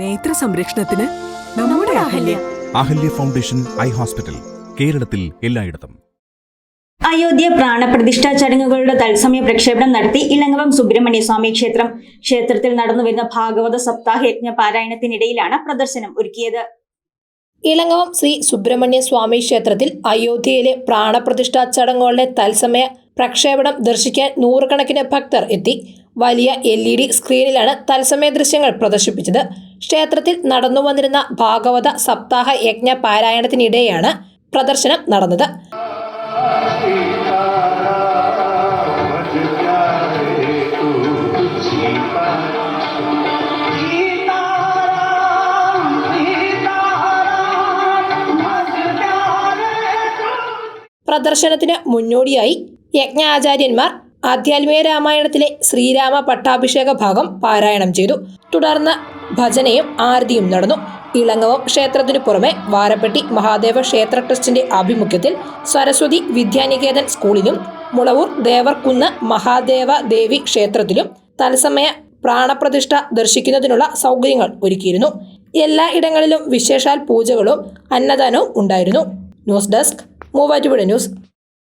നേത്ര സംരക്ഷണത്തിന് നമ്മുടെ Ahalya. Ahalya. Foundation eye hospital കേരളത്തിൽ എല്ലായിടത്തും. അയോധ്യ പ്രാണപ്രതിഷ്ഠാ ചടങ്ങുകളുടെ തത്സമയ പ്രക്ഷേപണം നടത്തി ഇളങ്ങവം സുബ്രഹ്മണ്യ സ്വാമി ക്ഷേത്രം. ക്ഷേത്രത്തിൽ നടന്നുവരുന്ന ഭാഗവത സപ്താഹ യജ്ഞ പാരായണത്തിനിടയിലാണ് പ്രദർശനം ഒരുക്കിയത്. ഇളങ്ങവം ശ്രീ സുബ്രഹ്മണ്യ സ്വാമി ക്ഷേത്രത്തിൽ അയോധ്യയിലെ പ്രാണപ്രതിഷ്ഠാ ചടങ്ങുകളുടെ തത്സമയ പ്രക്ഷേപണം ദർശിക്കാൻ നൂറുകണക്കിന് ഭക്തർ എത്തി. വലിയ എൽ ഇ ഡി സ്ക്രീനിലാണ് തത്സമയ ദൃശ്യങ്ങൾ പ്രദർശിപ്പിച്ചത്. ക്ഷേത്രത്തിൽ നടന്നു വന്നിരുന്ന ഭാഗവത സപ്താഹ യജ്ഞ പാരായണത്തിനിടെയാണ് പ്രദർശനം നടന്നത്. പ്രദർശനത്തിന് മുന്നോടിയായി യജ്ഞാചാര്യന്മാർ ആധ്യാത്മിക രാമായണത്തിലെ ശ്രീരാമ പട്ടാഭിഷേക ഭാഗം പാരായണം ചെയ്തു. തുടർന്ന് ഭജനയും ആരതിയും നടന്നു. ഇളങ്ങവം ക്ഷേത്രത്തിനു പുറമെ വാരപ്പെട്ടി മഹാദേവ ക്ഷേത്ര ട്രസ്റ്റിന്റെ ആഭിമുഖ്യത്തിൽ സരസ്വതി വിദ്യാനികേതൻ സ്കൂളിലും മുളവൂർ ദേവർകുന്ന് മഹാദേവ ദേവി ക്ഷേത്രത്തിലും തത്സമയ പ്രാണപ്രതിഷ്ഠ ദർശിക്കുന്നതിനുള്ള സൗകര്യങ്ങൾ ഒരുക്കിയിരുന്നു. എല്ലാ ഇടങ്ങളിലും വിശേഷാൽ പൂജകളും അന്നദാനവും ഉണ്ടായിരുന്നു. News desk Muvattupuzha news.